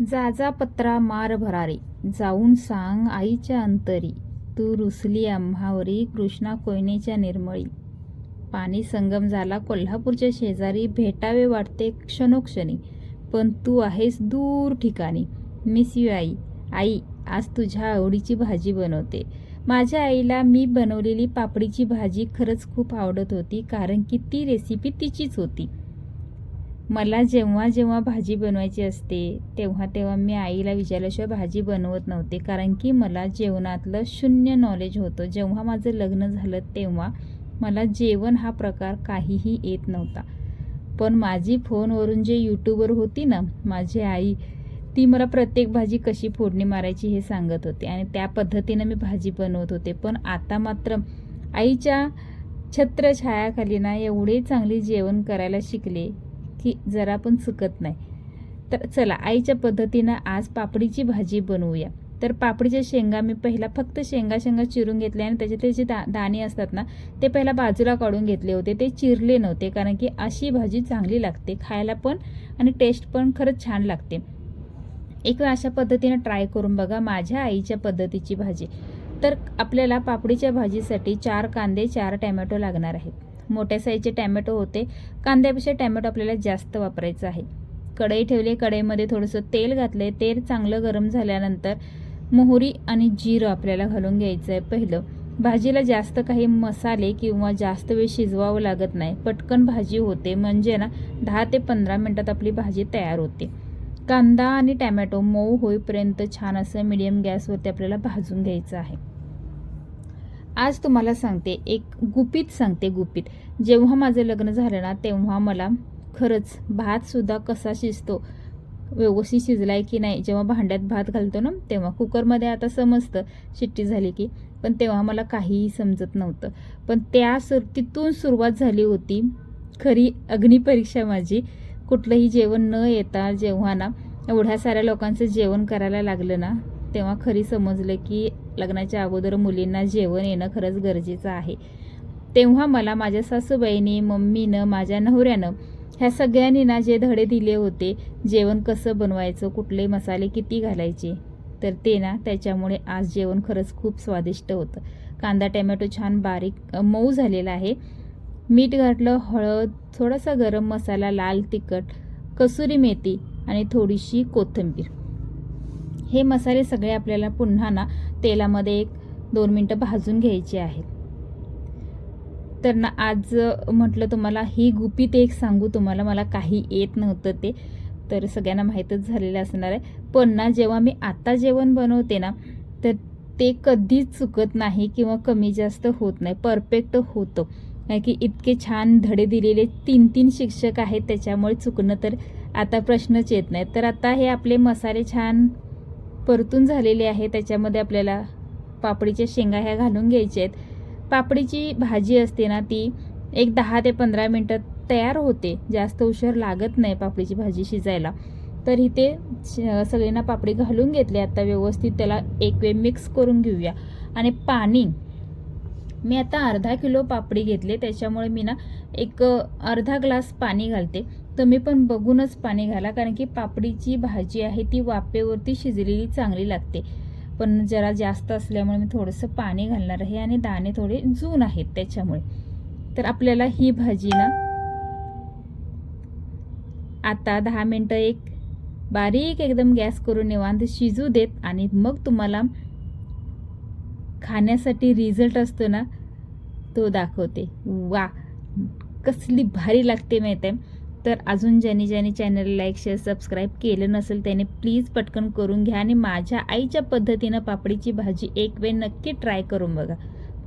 जाजा पत्रा मार भरारी. जाऊन सांग आईच्या अंतरी. तू रुसली आम्हावरी कृष्णा कोयनेच्या निर्मळी. पाणी संगम झाला कोल्हापूरच्या शेजारी भेटावे वाटते क्षणोक्षणी. पण तू आहेस दूर ठिकाणी. मिस यू आई. आई आज तुझ्या आवडीची भाजी बनवते. माझ्या आईला मी बनवलेली पापडीची भाजी खरंच खूप आवडत होती कारण की ती रेसिपी तिचीच होती. मला जेव्हा जेव्हा भाजी बनवायची असते तेव्हा तेव्हा मी आईला विचारल्याशिवाय भाजी बनवत नव्हते. कारण की मला जेवणातलं शून्य नॉलेज होतं. जेव्हा माझं लग्न झालं तेव्हा मला जेवण हा प्रकार काहीही येत नव्हता. पण माझी फोनवरून जे यूट्यूबर होती ना माझी आई ती मला प्रत्येक भाजी कशी फोडणी मारायची हे सांगत होते. आणि त्या पद्धतीनं मी भाजी बनवत होते. पण आता मात्र आईच्या छत्रछायाखाली ना एवढे चांगली जेवण करायला शिकले की जरा पण चुकत नाही. तर चला आईच्या पद्धतीनं आज पापडीची भाजी बनवूया. तर पापडीच्या शेंगा मी पहिला फक्त शेंगा शेंगा चिरून घेतले आणि त्याचे जे दा दाणे असतात ना ते पहिला बाजूला काढून घेतले होते. ते चिरले नव्हते कारण की अशी भाजी चांगली लागते खायला पण आणि टेस्ट पण खरंच छान लागते. एक वेळ अशा पद्धतीनं ट्राय करून बघा माझ्या आईच्या पद्धतीची भाजी. तर आपल्याला पापडीच्या भाजीसाठी चार कांदे चार टॅमॅटो लागणार आहेत. मोठ्या साईजचे टॅमॅटो होते. कांद्यापेक्षा टॅमॅटो आपल्याला जास्त वापरायचं आहे. कढई ठेवली कढईमध्ये थोडंसं तेल घातलं तेल चांगलं गरम झाल्यानंतर मोहरी आणि जिरं आपल्याला घालून घ्यायचं आहे पहिलं. भाजीला जास्त काही मसाले किंवा जास्त वेळ शिजवावं लागत नाही. पटकन भाजी होते. म्हणजे ना दहा ते पंधरा मिनटात आपली भाजी तयार होते. कांदा आणि टॅमॅटो मऊ होईपर्यंत छान असं मिडियम गॅसवरती आपल्याला भाजून घ्यायचं आहे. आज तुम्हाला सांगते एक गुपित सांगते गुपित. जेव्हा माझं लग्न झालं ना तेव्हा मला खरंच भातसुद्धा कसा शिजतो व्यवस्थित शिजलाय की नाही जेव्हा भांड्यात भात घालतो ना तेव्हा कुकरमध्ये आता समजतं शिट्टी झाली की. पण तेव्हा मला काहीही समजत नव्हतं. पण त्या सुर तिथून सुरुवात झाली होती खरी अग्निपरीक्षा माझी. कुठलंही जेवण न येता जेव्हा ना एवढ्या साऱ्या लोकांचं जेवण करायला लागलं ना तेव्हा खरी समजलं की लग्नाच्या अगोदर मुलींना जेवण येणं खरंच गरजेचं आहे. तेव्हा मला माझ्या सासूबाईनी मम्मीनं माझ्या नवऱ्यानं ह्या सगळ्यांनी ना जे धडे दिले होते जेवण कसं बनवायचं कुठले मसाले किती घालायचे तर ते ना त्याच्यामुळे आज जेवण खरंच खूप स्वादिष्ट होतं. कांदा टॅमॅटो छान बारीक मऊ झालेला आहे. मीठ घातलं हळद थोडासा गरम मसाला लाल तिखट कसुरी मेथी आणि थोडीशी कोथिंबीर. हे मसाले सगळे आपल्याला पुन्हा ना तेलामध्ये एक दोन मिनटं भाजून घ्यायचे आहेत. तर ना आज म्हटलं तुम्हाला ही गुपित एक सांगू तुम्हाला मला काही येत नव्हतं ते. तर सगळ्यांना माहीतच झालेलं असणार आहे. पण ना जेव्हा मी आता जेवण बनवते ना तर ते कधीच चुकत नाही किंवा कमी जास्त होत नाही. परफेक्ट होतं. कारण की इतके छान धडे दिलेले तीन तीन शिक्षक आहेत त्याच्यामुळे चुकणं तर आता प्रश्नच येत नाही तर आता हे आपले मसाले छान परतून झालेले आहे. त्याच्यामध्ये आपल्याला पापडीच्या शेंगा ह्या घालून घ्यायच्या आहेत. पापडीची भाजी असते ना ती एक दहा ते पंधरा मिनटात तयार होते. जास्त उशीर लागत नाही पापडीची भाजी शिजायला. तर इथे श- सगळ्यांना पापडी घालून घेतली. आता व्यवस्थित त्याला एक वेळ मिक्स करून घेऊया. आणि पाणी. मी आता अर्धा किलो पापडी घेतले त्याच्यामुळे मी ना एक अर्धा ग्लास पाणी घालते. तुम्ही पण बघूनच पाणी घाला कारण की पापडीची भाजी आहे ती वाफेवरती शिजलेली चांगली लागते. पण जरा जास्त असल्यामुळे मी थोडंसं पाणी घालणार आहे आणि दाणे थोडे जून आहेत त्याच्यामुळे. तर आपल्याला ही भाजी ना आता दहा मिनटं एक बारीक एकदम गॅस करून निवांत शिजू देत आणि मग तुम्हाला खाण्यासाठी रिझल्ट असतो ना तो दाखवते. वा कसली भारी लागते माहीत आहे तर अजून ज्यांनी ज्यांनी चॅनल लाईक शेअर सबस्क्राईब केलं नसेल त्याने प्लीज पटकन करून घ्या आणि माझ्या आईच्या पद्धतीनं पापडीची भाजी एक वेळ नक्की ट्राय करून बघा.